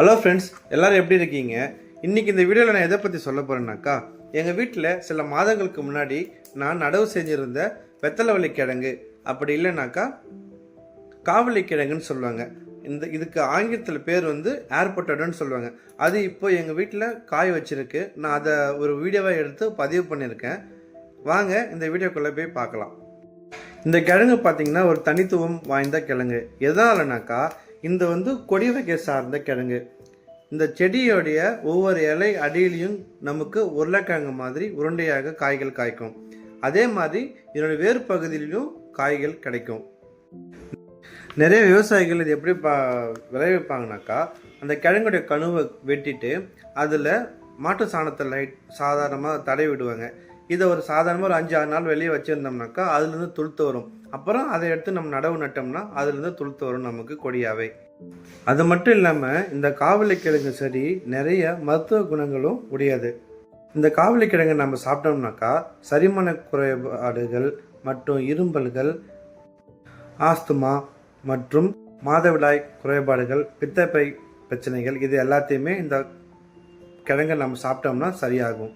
Hello friends எல்லோரும் எப்படி இருக்கீங்க? இன்னைக்கு இந்த வீடியோவில் நான் எதை பற்றி சொல்ல போகிறேன்னாக்கா எங்கள் வீட்டில் சில மாதங்களுக்கு முன்னாடி நான் நடவு செஞ்சிருந்த வெத்தலைவள்ளி கிழங்கு. அப்படி இல்லைனாக்கா காவலி கிழங்குன்னு சொல்லுவாங்க. இந்த இதுக்கு ஆங்கிலத்தில் பேர் வந்து ஏர்பொட்டோன்னு சொல்லுவாங்க. அது இப்போ எங்கள் வீட்டில் காய் வச்சுருக்கு. நான் அதை ஒரு வீடியோவாக எடுத்து பதிவு பண்ணியிருக்கேன். வாங்க இந்த வீடியோக்குள்ளே போய் பார்க்கலாம். இந்த கிழங்கு பார்த்திங்கன்னா ஒரு தனித்துவம் வாய்ந்த கிழங்கு. எதனாலனாக்கா இந்த வந்து கொடி வகை சார்ந்த கிழங்கு. இந்த செடியோடைய ஒவ்வொரு இலை அடியிலையும் நமக்கு உருளைக்கிழங்கு மாதிரி உருண்டையாக காய்கள் காய்க்கும். அதே மாதிரி இதனுடைய வேறு பகுதியிலும் காய்கள் கிடைக்கும். நிறைய விவசாயிகள் இது எப்படி பா விளைவிப்பாங்கனாக்கா அந்த கிழங்குடைய கணுவை வெட்டிட்டு அதில் மாட்டு சாணத்தை லைட் சாதாரணமாக தடை விடுவாங்க. இதை ஒரு சாதாரணமாக ஒரு அஞ்சு ஆறு நாள் வெளியே வச்சுருந்தோம்னாக்கா அதுலேருந்து துளுத்து வரும். அப்புறம் அதை எடுத்து நம்ம நடவு நட்டோம்னா அதுலேருந்து துளுத்து வரும் நமக்கு கொடியாவே. அது மட்டும் இல்லாமல் இந்த காவலி கிழங்கு செடி நிறைய மருத்துவ குணங்களும் உடையது. இந்த காவலி கிழங்கு நம்ம சாப்பிட்டோம்னாக்கா சரிமான குறைபாடுகள் மற்றும் இரும்பல்கள் ஆஸ்துமா மற்றும் மாதவிடாய் குறைபாடுகள் பித்தப்பை பிரச்சனைகள் இது எல்லாத்தையுமே இந்த கிழங்கை நம்ம சாப்பிட்டோம்னா சரியாகும்.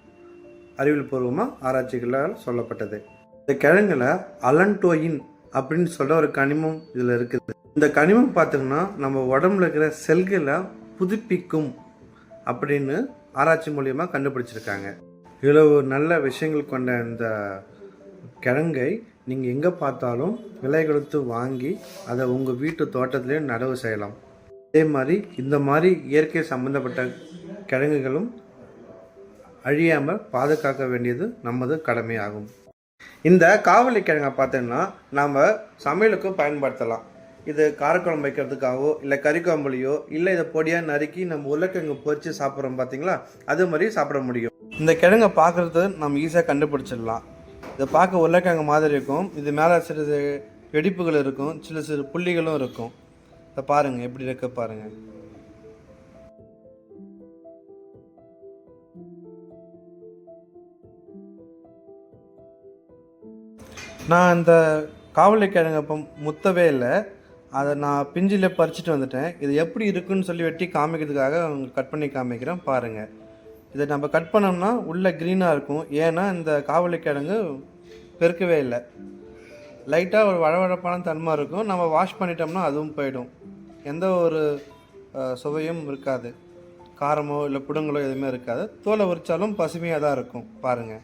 அறிவியல் பூர்வமாக ஆராய்ச்சிகளால் சொல்லப்பட்டது. இந்த கிழங்குல அலன்டோயின் அப்படின்னு சொல்ற ஒரு கனிமம் இதில் இருக்குது. இந்த கனிமம் பார்த்தீங்கன்னா நம்ம உடம்புல இருக்கிற செல்களை புதுப்பிக்கும் அப்படின்னு ஆராய்ச்சி மூலியமாக கண்டுபிடிச்சிருக்காங்க. இவ்வளவு நல்ல விஷயங்கள் கொண்ட இந்த கிழங்கை நீங்கள் எங்கே பார்த்தாலும் விலை கொடுத்து வாங்கி அதை உங்கள் வீட்டு தோட்டத்திலே நடவு செய்யலாம். அதே மாதிரி இந்த மாதிரி இயற்கை சம்மந்தப்பட்ட கிழங்குகளும் அழியாமல் பாதுகாக்க வேண்டியது நமது கடமையாகும். இந்த காவலி கிழங்கை பார்த்தோம்னா நாம் சமையலுக்கும் பயன்படுத்தலாம். இது காரக்குழம்பு வைக்கிறதுக்காகவோ இல்லை கறிக்குழம்புலையோ இல்லை இதை பொடியாக நறுக்கி நம்ம உருளைக்கிழங்கு பொறிச்சு சாப்பிட்றோம் பார்த்தீங்களா அது மாதிரி சாப்பிட முடியும். இந்த கிழங்கை பார்க்குறது நம்ம ஈஸியாக கண்டுபிடிச்சிடலாம். இதை பார்க்க உருளைக்கிழங்கு மாதிரி இருக்கும். இது மேலே சிறு வெடிப்புகள் இருக்கும். சில சிறு புள்ளிகளும் இருக்கும். இதை பாருங்கள் எப்படி இருக்க பாருங்கள் நான் இந்த காவலை கிழங்கு அப்போ முத்தவே இல்லை. அதை நான் பிஞ்சில் பறிச்சுட்டு வந்துட்டேன். இது எப்படி இருக்குன்னு சொல்லி வெட்டி காமிக்கிறதுக்காக உங்களுக்கு கட் பண்ணி காமிக்கிறேன் பாருங்கள் இதை நம்ம கட் பண்ணோம்னா உள்ளே க்ரீனாக இருக்கும். ஏன்னா இந்த காவலை கிழங்கு பெருக்கவே இல்லை. லைட்டாக ஒரு வழவழப்பான தன்மை இருக்கும். நம்ம வாஷ் பண்ணிட்டோம்னா அதுவும் போயிடும். எந்த ஒரு சுவையும் இருக்காது. காரமோ இல்லை புடுங்களோ எதுவுமே இருக்காது. தோலை உரிச்சாலும் பசுமையாக தான் இருக்கும். பாருங்கள்